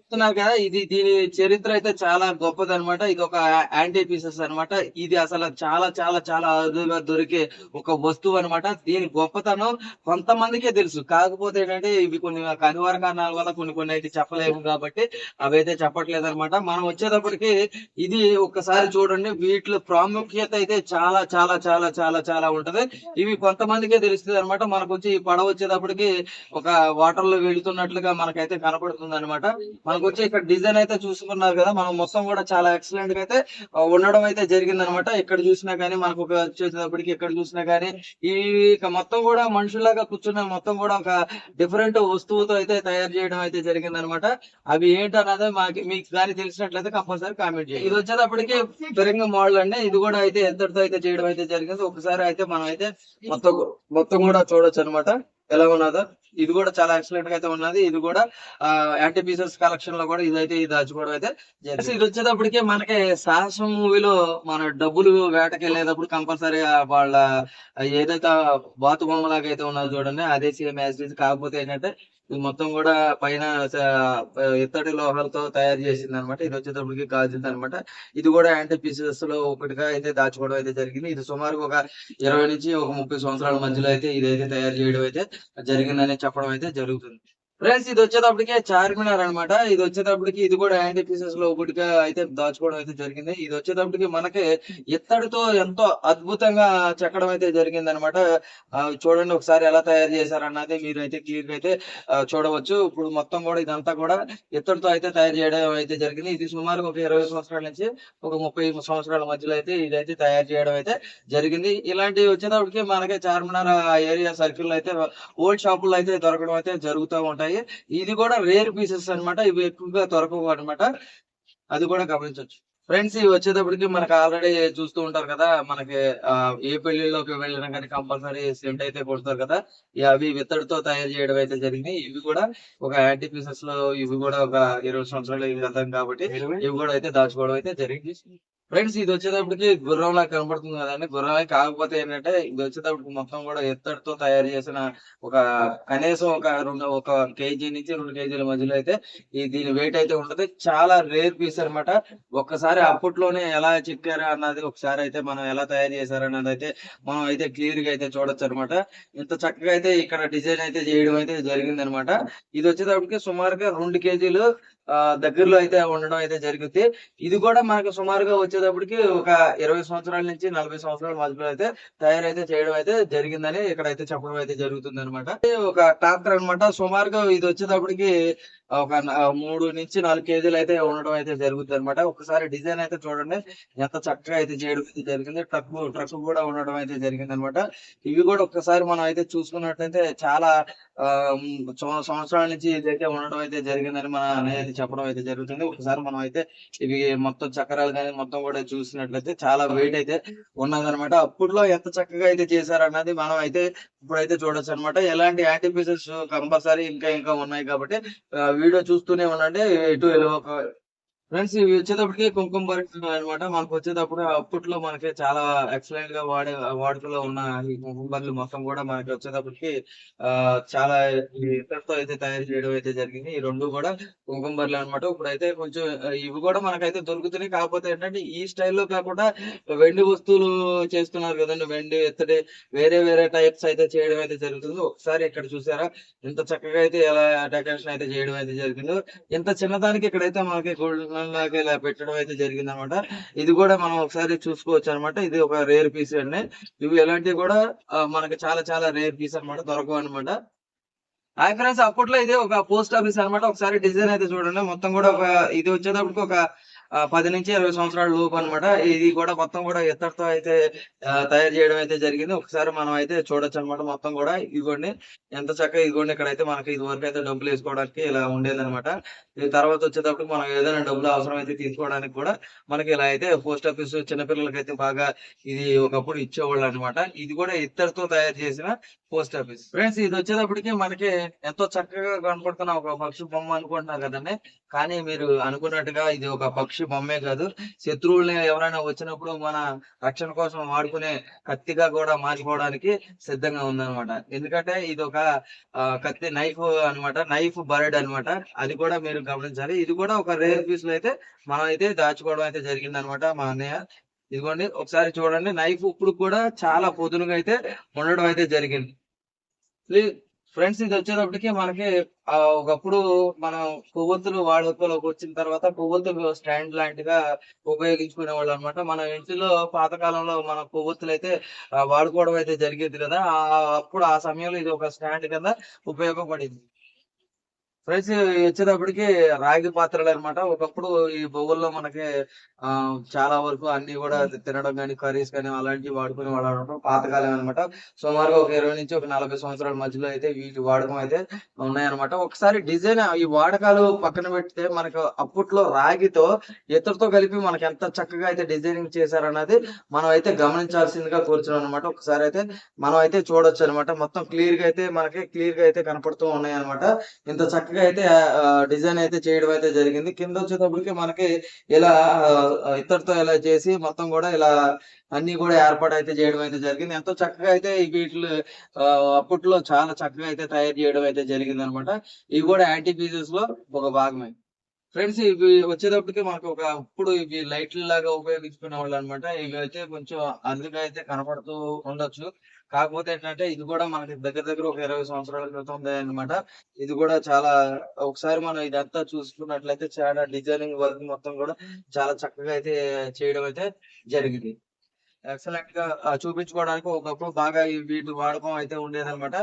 చెప్తున్నారు కదా ఇది దీని చరిత్ర అయితే చాలా గొప్పది అనమాట ఇది ఒక యాంటీ పీసెస్ అన్నమాట. ఇది అసలు చాలా చాలా చాలా అరుదుగా దొరికే ఒక వస్తువు అన్నమాట. దీని గొప్పతనం కొంతమందికే తెలుసు. కాకపోతే ఏంటంటే ఇవి కొన్ని కనివార కారణాల వల్ల కొన్ని కొన్ని అయితే చెప్పలేము కాబట్టి అవి అయితే చెప్పట్లేదు అనమాట మనం వచ్చేటప్పటికి ఇది ఒక్కసారి చూడండి. వీటిలో ప్రాముఖ్యత అయితే చాలా చాలా చాలా చాలా చాలా ఉంటది. ఇవి కొంతమందికే తెలుస్తుంది అనమాట మనకు వచ్చి ఈ పడవ వచ్చేటప్పటికి ఒక వాటర్లో వెళుతున్నట్లుగా మనకైతే కనపడుతుంది అనమాట మనకు వచ్చి ఇక్కడ డిజైన్ అయితే చూసుకున్నారు కదా మనం మొత్తం కూడా చాలా ఎక్సలెంట్గా అయితే ఉండడం అయితే జరిగింది అనమాట ఎక్కడ చూసినా గానీ మనకు ఒక వచ్చేటప్పటికి ఎక్కడ చూసినా గానీ ఈ మొత్తం కూడా మనుషులాగా కూర్చున్న మొత్తం కూడా ఒక డిఫరెంట్ వస్తువుతో అయితే తయారు చేయడం అయితే జరిగింది అనమాట అవి ఏంటన్నది మాకు మీకు కానీ తెలిసినట్లయితే కంపల్సరీ కామెంట్ చేయండి. ఇది వచ్చేటప్పటికి పెరింగ మోడల్ అండి. ఇది కూడా అయితే ఎంతటితో అయితే చేయడం అయితే జరిగింది ఒకసారి అయితే మనం అయితే మొత్తం మొత్తం కూడా చూడొచ్చు అనమాట ఎలా ఉన్నదో? ఇది కూడా చాలా ఎక్సలెంట్గా అయితే ఉన్నది ఇది కూడా యాంటీ పీసెస్ కలెక్షన్లో కూడా ఇదైతే ఇది దాచుకోవడం అయితే జరిగింది. ఇది వచ్చేటప్పటికి మనకి సాహసం మూవీలో మన డబ్బులు వేటకి వెళ్ళేటప్పుడు కంపల్సరీ వాళ్ళ ఏదైతే బాతు బొమ్మ లాగా అయితే ఉన్నది చూడండి అదే సేమ్ యాజ్ కాకపోతే ఏంటంటే ఇది మొత్తం కూడా పైన ఇత్తడి లోహాలతో తయారు చేసింది అనమాట ఇది వచ్చేటప్పటికి గాజుది అనమాట ఇది కూడా యాంటీ పీసెస్లో ఒకటిగా అయితే దాచుకోవడం అయితే జరిగింది. ఇది సుమారు ఒక ఇరవై నుంచి ఒక ముప్పై సంవత్సరాల మధ్యలో అయితే ఇదైతే తయారు చేయడం అయితే జరిగిందని చెప్పడం అయితే జరుగుతుంది. ఫ్రెండ్స్ ఇది వచ్చేటప్పటికే చార్మినార్ అన్నమాట. ఇది వచ్చేటప్పటికి ఇది కూడా యాంటీ పీసెస్లో ఒకటిగా అయితే దాచుకోవడం అయితే జరిగింది. ఇది వచ్చేటప్పటికి మనకి ఇత్తడితో ఎంతో అద్భుతంగా చెక్కడం అయితే జరిగింది అనమాట చూడండి ఒకసారి ఎలా తయారు చేశారన్నది మీరు అయితే క్లియర్గా అయితే చూడవచ్చు. ఇప్పుడు మొత్తం కూడా ఇదంతా కూడా ఇత్తడితో అయితే తయారు చేయడం అయితే జరిగింది. ఇది సుమారు ఒక ఇరవై సంవత్సరాల నుంచి ఒక ముప్పై సంవత్సరాల మధ్యలో అయితే ఇదైతే తయారు చేయడం అయితే జరిగింది. ఇలాంటివి వచ్చేటప్పటికి మనకి చార్మినార్ ఏరియా సర్కిల్ అయితే ఓల్డ్ షాపుల్లో అయితే దొరకడం అయితే జరుగుతూ ఉంటాయి. ఇది కూడా రేర్ పీసెస్ అన్నమాట. ఇవి ఎక్కువగా దొరకవు అన్నమాట. అది కూడా గమనించవచ్చు. ఫ్రెండ్స్ ఇవి వచ్చేటప్పటికి మనకి ఆల్రెడీ చూస్తూ ఉంటారు కదా. మనకి ఏ పెళ్ళిలోకి వెళ్ళినా కానీ కంపల్సరీ సెంట్ అయితే కొడతారు కదా. అవి విత్తడితో తయారు చేయడం అయితే జరిగింది ఇవి కూడా ఒక యాంటీ పీసెస్లో ఇవి కూడా ఒక ఇరవై సంవత్సరాలు ఇవి వెళ్తాం కాబట్టి ఇవి కూడా అయితే దాచుకోవడం అయితే జరిగింది. ఫ్రెండ్స్ ఇది వచ్చేటప్పటికి గుర్రంలా కనబడుతుంది కదండి. గుర్రమే కాకపోతే ఏంటంటే ఇది వచ్చేటప్పటికి మొత్తం కూడా ఎత్తడితో తయారు చేసిన ఒక కనీసం ఒక రెండు ఒక కేజీ నుంచి రెండు కేజీల మధ్యలో అయితే ఈ దీని వెయిట్ అయితే ఉంటది. చాలా రేర్ పీస్ అన్నమాట. ఒక్కసారి అప్పట్లోనే ఎలా చిక్కారు అన్నది ఒకసారి అయితే మనం ఎలా తయారు చేశారు అన్నది అయితే మనం అయితే క్లియర్గా అయితే చూడొచ్చు అనమాట ఇంత చక్కగా అయితే ఇక్కడ డిజైన్ అయితే చేయడం అయితే జరిగింది అనమాట ఇది వచ్చేటప్పటికి సుమారుగా రెండు కేజీలు దగ్గరలో అయితే ఉండడం అయితే జరుగుతుంది ఇది కూడా మనకు సుమారుగా వచ్చేటప్పటికి ఒక ఇరవై సంవత్సరాల నుంచి నలభై సంవత్సరాల మధ్యలో అయితే తయారైతే చేయడం అయితే జరిగిందని ఇక్కడ అయితే చెప్పడం అయితే జరుగుతుంది అనమాట ఒక ట్రాక్టర్ అన్నమాట. సుమారుగా ఇది వచ్చేటప్పటికి ఒక మూడు నుంచి నాలుగు కేజీలు అయితే ఉండడం అయితే జరుగుతుంది అనమాట ఒకసారి డిజైన్ అయితే చూడండి. ఎంత చక్కగా అయితే చేయడం అయితే జరిగింది. ట్రక్ ట్రక్ కూడా ఉండడం అయితే జరిగింది అనమాట ఇవి కూడా ఒకసారి మనం అయితే చూసుకున్నట్లయితే చాలా ఆ, సంవత్సరాల నుంచి ఇదైతే ఉండడం అయితే జరిగిందని మన అనేది చెప్పడం అయితే జరుగుతుంది. ఒకసారి మనం అయితే ఇవి మొత్తం చక్రాలు కానీ మొత్తం కూడా చూసినట్లయితే చాలా వెయిట్ అయితే ఉన్నదన్నమాట. అప్పట్లో ఎంత చక్కగా అయితే చేశారన్నది మనం అయితే ఇప్పుడైతే చూడొచ్చు అనమాట ఎలాంటి యాంటీ పీసెస్ కంపల్సరీ ఇంకా ఇంకా ఉన్నాయి కాబట్టి వీడియో చూస్తూనే ఉండండి ఎటు ఫ్రెండ్స్ ఇవి వచ్చేటప్పటికి కుంకుమ పరిశ్రమ అనమాట మనకు వచ్చేటప్పుడు అప్పట్లో మనకి చాలా ఎక్సలెంట్గా వాడే వాడుకలో ఉన్న ఈ కుంకుమ బర్లు మొత్తం కూడా మనకి వచ్చేటప్పటికి ఆ చాలా ఇతరతో అయితే తయారు చేయడం అయితే జరిగింది. ఈ రెండు కూడా కుంకుమ బర్లు అనమాట ఇప్పుడైతే కొంచెం ఇవి కూడా మనకైతే దొరుకుతున్నాయి. కాకపోతే ఏంటంటే ఈ స్టైల్లో కాకుండా వెండి వస్తువులు చేస్తున్నారు కదండి. వెండి ఇత్తడి వేరే వేరే టైప్స్ అయితే చేయడం అయితే జరుగుతుంది. ఒకసారి ఇక్కడ చూసారా? ఎంత చక్కగా అయితే ఎలా డెకరేషన్ అయితే చేయడం అయితే జరిగిందో. ఇంత చిన్నదానికి ఇక్కడైతే మనకి గోల్డ్ గోల్డెన్ ఇలా పెట్టడం అయితే జరిగింది అనమాట ఇది కూడా మనం ఒకసారి చూసుకోవచ్చు అనమాట ఇది ఒక రేర్ పీస్ అండి. ఇవి ఎలాంటివి కూడా మనకి చాలా చాలా రేర్ పీస్ అన్నమాట దొరకవు అనమాట. హాయ్ ఫ్రెండ్స్ అప్పట్లో ఇది ఒక పోస్ట్ ఆఫీస్ అన్నమాట ఒకసారి డిజైన్ అయితే చూడండి. మొత్తం కూడా ఒక ఇది వచ్చేటప్పటికి ఒక పది నుంచి ఇరవై సంవత్సరాల లోపు అనమాట ఇది కూడా మొత్తం కూడా ఇత్తడితో అయితే తయారు చేయడం అయితే జరిగింది. ఒకసారి మనం అయితే చూడొచ్చు అనమాట మొత్తం కూడా ఇదిగోండి ఎంత చక్కగా ఇదిగోండి ఇక్కడైతే మనకి ఇది వరకు అయితే డబ్బులు వేసుకోవడానికి ఇలా ఉండేది అనమాట తర్వాత వచ్చేటప్పుడు మనం ఏదైనా డబ్బులు అవసరం అయితే తీసుకోవడానికి కూడా మనకి ఇలా అయితే పోస్ట్ ఆఫీస్ చిన్నపిల్లలకి అయితే బాగా ఇది ఒకప్పుడు ఇచ్చేవాళ్ళు అనమాట ఇది కూడా ఇత్తడితో తయారు చేసిన పోస్ట్ ఆఫీస్. ఫ్రెండ్స్ ఇది వచ్చేటప్పటికి మనకి ఎంతో చక్కగా కనపడుతున్న ఒక పక్షి బొమ్మ అనుకుంటున్నాం కదండి. కానీ మీరు అనుకున్నట్టుగా ఇది ఒక పక్షి బొమ్మే కాదు. శత్రువుల్ని ఎవరైనా వచ్చినప్పుడు మన రక్షణ కోసం వాడుకునే కత్తిగా కూడా మార్చుకోవడానికి సిద్ధంగా ఉందన్నమాట. ఎందుకంటే ఇది ఒక కత్తి నైఫ్ అన్నమాట. నైఫ్ బర్డ్ అన్నమాట. అది కూడా మీరు గమనించాలి. ఇది కూడా ఒక రేర్ పీస్లో అయితే మనం అయితే దాచుకోవడం అయితే జరిగింది అనమాట మా అన్నయ్య. ఇదిగోండి ఒకసారి చూడండి. నైఫ్ ఇప్పుడు కూడా చాలా పొదునుగా అయితే ఉండడం అయితే జరిగింది. ఫ్రెండ్స్ ఇది వచ్చేటప్పటికి మనకి ఒకప్పుడు మనం కొవ్వొత్తులు వాడుకలోకి వచ్చిన తర్వాత కొవ్వొత్తులు స్టాండ్ లాంటిగా ఉపయోగించుకునే వాళ్ళు అనమాట మన ఇంటిలో పాతకాలంలో మన కొవ్వొత్తులు అయితే వాడుకోవడం అయితే జరిగేది కదా. అప్పుడు ఆ సమయంలో ఇది ఒక స్టాండ్ కింద ఉపయోగపడింది. ఫ్రెండ్స్ వచ్చేటప్పటికి రాగి పాత్రలు అన్నమాట. ఒకప్పుడు ఈ బొవ్వల్లో మనకి ఆ చాలా వరకు అన్ని కూడా తినడం కానీ కర్రీస్ కానీ అలాంటివి వాడుకునే అనమాట పాతకాలం అనమాట సుమారుగా ఒక ఇరవై నుంచి ఒక నలభై సంవత్సరాల మధ్యలో అయితే వీటి వాడకం అయితే ఉన్నాయన్నమాట. ఒకసారి డిజైన్ ఈ వాడకాలు పక్కన పెడితే మనకు అప్పట్లో రాగితో ఇతరుతో కలిపి మనకి ఎంత చక్కగా అయితే డిజైనింగ్ చేశారన్నది మనం అయితే గమనించాల్సిందిగా కోరుచున్నాం అనమాట ఒకసారి అయితే మనం అయితే చూడొచ్చు అనమాట మొత్తం క్లియర్గా అయితే మనకి క్లియర్గా అయితే కనపడుతూ ఉన్నాయి అనమాట ఇంత చక్కగా అయితే డిజైన్ అయితే చేయడం అయితే జరిగింది. కింద వచ్చేటప్పటికి మనకి ఇలా ఇతరుతో ఇత్తడితో ఇలా చేసి మొత్తం కూడా ఇలా అన్ని కూడా ఏర్పాటు అయితే చేయడం అయితే జరిగింది. ఎంతో చక్కగా అయితే వీటిలో అప్పట్లో చాలా చక్కగా అయితే తయారు చేయడం అయితే జరిగింది అనమాట ఇవి కూడా యాంటీ పీసెస్లో ఒక భాగమే. ఫ్రెండ్స్ ఇవి వచ్చేటప్పటికి మనకు ఒక ఇప్పుడు ఇవి లైట్లు లాగా ఉపయోగించుకునే వాళ్ళు అనమాట ఇవి అయితే కొంచెం అందుగా అయితే కనపడుతూ ఉండొచ్చు. కాకపోతే ఏంటంటే ఇది కూడా మనకి దగ్గర దగ్గర ఒక ఇరవై సంవత్సరాల క్రితం అనమాట ఇది కూడా చాలా ఒకసారి మనం ఇదంతా చూసుకున్నట్లయితే చాలా డిజైనింగ్ వర్క్ మొత్తం కూడా చాలా చక్కగా అయితే చేయడం అయితే జరిగింది. ఎక్సలెంట్గా చూపించుకోవడానికి ఒకప్పుడు బాగా వీటి వాడకం అయితే ఉండేదన్నమాట.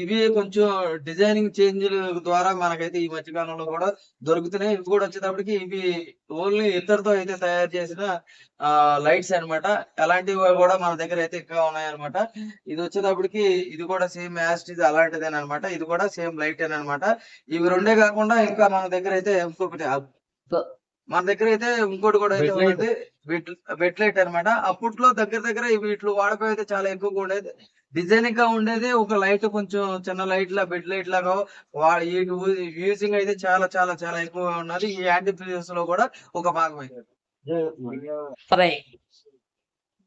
ఇవి కొంచెం డిజైనింగ్ చేంజ్ ద్వారా మనకైతే ఈ మధ్య కాలంలో కూడా దొరుకుతున్నాయి. ఇవి కూడా వచ్చేటప్పటికి ఇవి ఓన్లీ ఇద్దరితో అయితే తయారు చేసిన ఆ లైట్స్ అన్నమాట. అలాంటివి కూడా మన దగ్గర అయితే ఎక్కువ ఉన్నాయన్నమాట. ఇది వచ్చేటప్పటికి ఇది కూడా సేమ్ యాస్టిజ్ అలాంటిదేనమాట అనమాట ఇది కూడా సేమ్ లైట్ అనమాట ఇవి రెండే కాకుండా ఇంకా మన దగ్గర అయితే ఇంకొకటి. మన దగ్గర అయితే ఇంకోటి కూడా అయితే Bed light. ఉంది బెడ్ లైట్ అనమాట అప్పట్లో దగ్గర దగ్గర ఈ వీటిలో వాడకం అయితే చాలా ఎక్కువగా ఉండేది. డిజైనింగ్గా ఉండేది ఒక లైట్ కొంచెం చిన్న లైట్ లా బెడ్ లైట్ లాగా యూజింగ్ అయితే చాలా చాలా చాలా ఎక్కువగా ఉన్నది. ఈ యాంటీ లో కూడా ఒక భాగం అయితే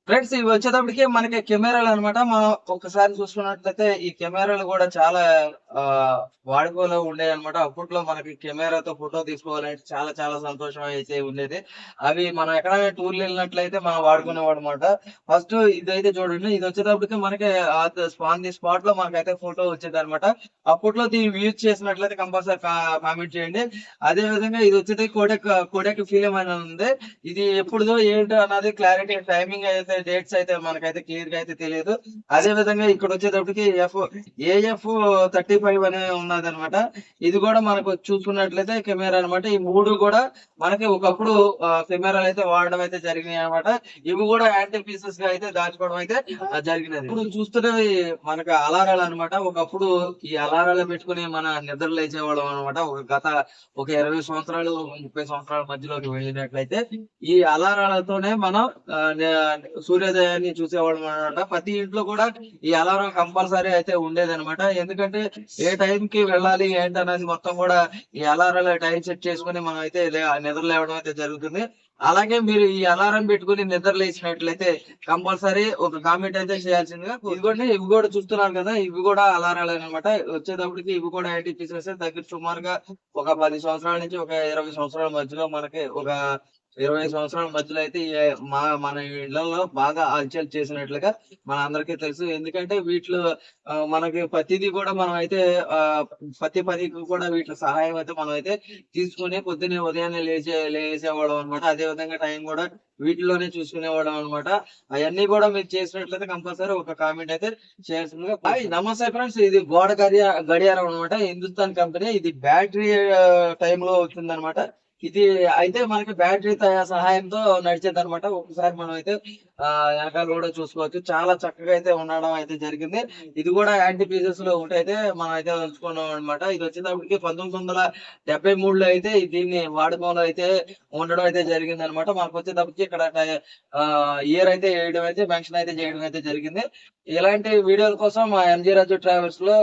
ఫ్రెండ్స్ ఇవి వచ్చేటప్పటికి మనకి కెమెరాలు అన్నమాట. మనం ఒకసారి చూసుకున్నట్లయితే ఈ కెమెరాలు కూడా చాలా ఆ వాడుకలో ఉండేవి అనమాట అప్పట్లో మనకి కెమెరాతో ఫోటో తీసుకోవాలంటే చాలా చాలా సంతోషం అయితే ఉండేది. అవి మనం ఎక్కడైనా టూర్లు వెళ్ళినట్లయితే మనం వాడుకునేవాడు అనమాట ఫస్ట్ ఇదైతే చూడండి ఇది వచ్చేటప్పటికి మనకి ఆన్ ది స్పాట్లో మనకైతే ఫోటో వచ్చేది అనమాట అప్పట్లో దీన్ని యూజ్ చేసినట్లయితే కంపల్సరీ కామెంట్ చేయండి. అదే విధంగా ఇది వచ్చేది కోడెక్ కోడెక్ ఫిలిం అని ఉంది. ఇది ఎప్పుడుదో ఏంటో అన్నది క్లారిటీ టైమింగ్ అయితే డేట్స్ అయితే మనకైతే క్లియర్గా అయితే తెలియదు. అదే విధంగా ఇక్కడ వచ్చేటప్పటికి ఎఫ్ ఏఎఫ్ థర్టీ ఫైవ్ అనే ఉన్నది అనమాట ఇది కూడా మనకు చూసుకున్నట్లయితే కెమెరా అన్నమాట. ఈ మూడు కూడా మనకి ఒకప్పుడు కెమెరాలు అయితే వాడడం అయితే జరిగినాయి అనమాట ఇవి కూడా యాంటీ పీసెస్గా అయితే దాచుకోవడం అయితే జరిగినది. ఇప్పుడు చూస్తున్నవి మనకి అలారాలు అన్నమాట. ఒకప్పుడు ఈ అలారాలు పెట్టుకుని మన నిద్ర లేచేవాళ్ళం అనమాట ఒక గత ఒక ఇరవై సంవత్సరాలు ముప్పై సంవత్సరాల మధ్యలోకి వెళ్ళినట్లయితే ఈ అలారాలతోనే మనం సూర్యోదయాన్ని చూసేవాళ్ళం అనమాట ప్రతి ఇంట్లో కూడా ఈ అలారం కంపల్సరీ అయితే ఉండేది అనమాట ఎందుకంటే ఏ టైం కి వెళ్ళాలి ఏంటి అనేది మొత్తం కూడా ఈ అలారాల టైం సెట్ చేసుకుని మనం అయితే నిద్ర లేవడం అయితే జరుగుతుంది. అలాగే మీరు ఈ అలారం పెట్టుకుని నిద్ర లేచినట్లయితే కంపల్సరీ ఒక కామెంట్ అయితే చేయాల్సిందిగా ఇదిగోండి ఇవి కూడా చూస్తున్నారు కదా ఇవి కూడా అలారాలు అనమాట వచ్చేటప్పటికి ఇవి కూడా ఐటీ పీసెస్ దగ్గర సుమారుగా ఒక పది సంవత్సరాల నుంచి ఒక ఇరవై సంవత్సరాల మధ్యలో మనకి ఒక ఇరవై సంవత్సరాల మధ్యలో అయితే మా మన ఇళ్ళలో బాగా హల్చల్ చేసినట్లుగా మన అందరికీ తెలుసు. ఎందుకంటే వీటిలో మనకి ప్రతిదీ కూడా మనం అయితే ప్రతి పనికి కూడా వీటి సహాయం అయితే మనం అయితే తీసుకుని పొద్దున్నే ఉదయాన్నే లేచే లేచేవాళ్ళం అనమాట అదే విధంగా టైం కూడా వీటిలోనే చూసుకునేవాళ్ళం అనమాట అవన్నీ కూడా మీరు చేసినట్లయితే కంపల్సరీ ఒక కామెంట్ అయితే చేయాల్సిందిగా హాయ్ నమస్తే ఫ్రెండ్స్ ఇది గోడ గడియ గడియారం అనమాట హిందుస్థాన్ కంపెనీ ఇది బ్యాటరీ టైమ్లో అనమాట ఇది అయితే మనకి బ్యాటరీ సహాయంతో నడిచేది అనమాట ఒకసారి మనం అయితే వెనకాల కూడా చూసుకోవచ్చు. చాలా చక్కగా అయితే ఉండడం అయితే జరిగింది. ఇది కూడా యాంటీ పీసెస్లో ఒకటి అయితే మనం అయితే ఉంచుకున్నాం అనమాట ఇది వచ్చేటప్పటికి పంతొమ్మిది వందల డెబ్బై మూడులో అయితే దీన్ని వాడకంలో అయితే ఉండడం అయితే జరిగింది అనమాట మనకు వచ్చేటప్పటికి ఇక్కడ ఇయర్ అయితే వేయడం అయితే మెన్షన్ అయితే చేయడం అయితే జరిగింది. ఇలాంటి వీడియోల కోసం మా ఎంజీ రాజు ట్రావెల్స్లో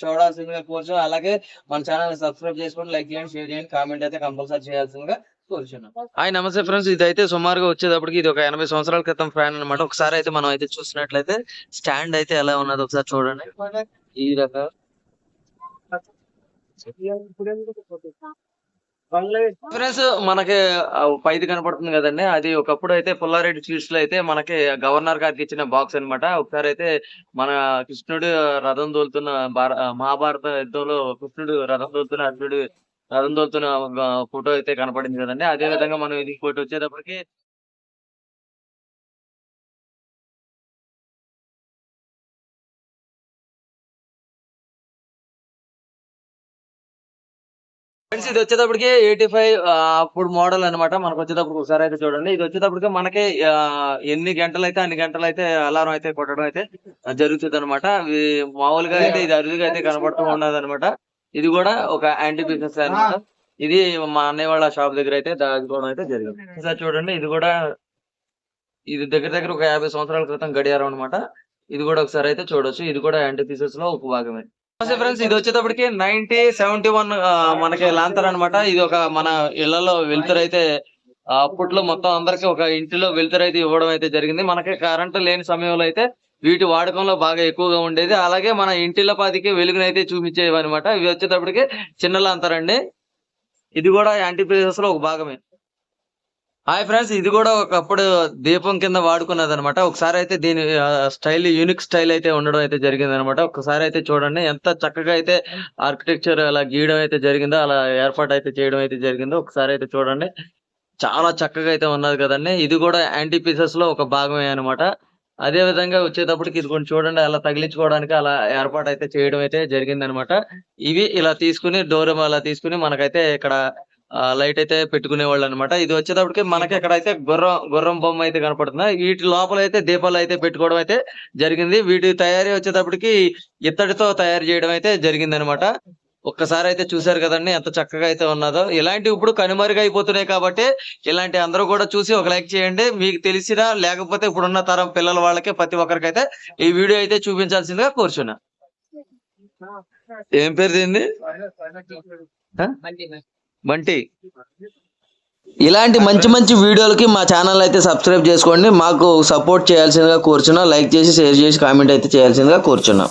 చూడాల్సిందిగా కోసం అలాగే మన ఛానల్ సబ్స్క్రైబ్ చేసుకొని లైక్ చేయండి షేర్ చేయండి కామెంట్ అయితే కంపల్సరీ చేయాల్సిందిగా హాయ్ నమస్తే ఫ్రెండ్స్. ఇది అయితే సుమారుగా వచ్చేటప్పటికి ఇది ఒక ఎనభై సంవత్సరాల క్రితం ఫ్యాన్ అన్నమాట. ఒకసారి అయితే మనం అయితే చూసినట్లయితే స్టాండ్ అయితే ఎలా ఉన్నది ఒకసారి చూడండి. ఈ రకం. ఫ్రెండ్స్ మనకి పైది కనపడుతుంది కదండి. అది ఒకప్పుడు అయితే పుల్లారెడ్డి స్వీట్స్లో అయితే మనకి గవర్నర్ గారికి ఇచ్చిన బాక్స్ అన్నమాట. ఒకసారి అయితే మన కృష్ణుడు రథం తోలుతున్న మహాభారత యుద్ధంలో కృష్ణుడు రథం తోలుతున్న అర్జునుడు రథం ఫోటో అయితే కనపడింది కదండి. అదే విధంగా మనం ఇది ఫోటో వచ్చేటప్పటికి ఫ్రెండ్స్ ఇది వచ్చేటప్పటికి ఎయిటీ ఫైవ్ అప్పుడు మోడల్ అన్నమాట. మనకు వచ్చేటప్పుడు ఒకసారి అయితే చూడండి. ఇది వచ్చేటప్పటికి మనకి ఎన్ని గంటలు అయితే అన్ని గంటలు అయితే అలారం అయితే కొట్టడం అయితే జరుగుతుంది అనమాట మామూలుగా అయితే ఇది అరుదుగా అయితే కనబడుతూ ఉండదు అనమాట ఇది కూడా ఒక యాంటీ బిజినెస్ అనమాట ఇది మా అన్నయ్య వాళ్ళ షాప్ దగ్గర అయితే దాచుకోవడం అయితే జరిగింది. ఒకసారి చూడండి ఇది కూడా ఇది దగ్గర దగ్గర ఒక యాభై సంవత్సరాల క్రితం గడియారం అన్నమాట. ఇది కూడా ఒకసారి అయితే చూడొచ్చు. ఇది కూడా యాంటీ పీసెస్లో ఒక భాగమే. నమస్తే ఫ్రెండ్స్ ఇది వచ్చేటప్పటికి నైన్టీ సెవెంటీ వన్ మనకి లాంతర్ అన్నమాట. ఇది ఒక మన ఇళ్ళలో వెలుతురు అయితే ఆ, అప్పట్లో మొత్తం అందరికి ఒక ఇంటిలో వెలుతురు అయితే ఇవ్వడం అయితే జరిగింది. మనకి కరెంట్ లేని సమయంలో అయితే వీటి వాడకంలో బాగా ఎక్కువగా ఉండేది. అలాగే మన ఇంటిపాదికి వెలుగునైతే చూపించేవి అనమాట ఇవి వచ్చేటప్పటికి చిన్నలు అంటారండి ఇది కూడా యాంటీ లో ఒక భాగమే. హాయ్ ఫ్రెండ్స్ ఇది కూడా ఒకప్పుడు దీపం కింద వాడుకున్నది అనమాట ఒకసారి అయితే దీని స్టైల్ యూనిక్ స్టైల్ అయితే ఉండడం అయితే జరిగింది అనమాట ఒకసారి అయితే చూడండి ఎంత చక్కగా అయితే ఆర్కిటెక్చర్ అలా గీయడం అయితే జరిగిందో అలా ఏర్పాటు అయితే చేయడం అయితే జరిగిందో ఒకసారి అయితే చూడండి. చాలా చక్కగా అయితే ఉన్నది కదండి. ఇది కూడా యాంటీ పీసెస్లో ఒక భాగమే అనమాట అదే విధంగా వచ్చేటప్పటికి ఇది కొన్ని చూడండి అలా తగిలించుకోవడానికి అలా ఏర్పాటు అయితే చేయడం అయితే జరిగింది అనమాట ఇవి ఇలా తీసుకుని డోర్ అలా తీసుకుని మనకైతే ఇక్కడ లైట్ అయితే పెట్టుకునే వాళ్ళు అనమాట ఇది వచ్చేటప్పటికి మనకి ఇక్కడ అయితే గుర్రం గుర్రం బొమ్మ అయితే కనపడుతుంది. వీటి లోపల అయితే దీపాలు అయితే పెట్టుకోవడం అయితే జరిగింది. వీటి తయారీ వచ్చేటప్పటికి ఇత్తడితో తయారు చేయడం అయితే జరిగింది అనమాట ఒక్కసారి అయితే చూశారు కదండి ఎంత చక్కగా అయితే ఉన్నదో. ఇలాంటి ఇప్పుడు కనుమరుగైపోతున్నాయి కాబట్టి ఇలాంటి అందరూ కూడా చూసి ఒక లైక్ చేయండి. మీకు తెలిసినా లేకపోతే ఇప్పుడున్న తరం పిల్లల వాళ్ళకి ప్రతి ఒక్కరికైతే ఈ వీడియో అయితే చూపించాల్సిందిగా కోరుచున్నా. ఏం పేరు దీన్ని? బంటి. ఇలాంటి మంచి మంచి వీడియోలకి మా ఛానల్ అయితే సబ్స్క్రైబ్ చేసుకోండి. మాకు సపోర్ట్ చేయాల్సిందిగా కోరుచున్నా. లైక్ చేసి షేర్ చేసి కామెంట్ అయితే చేయాల్సిందిగా కోరుచున్నాం.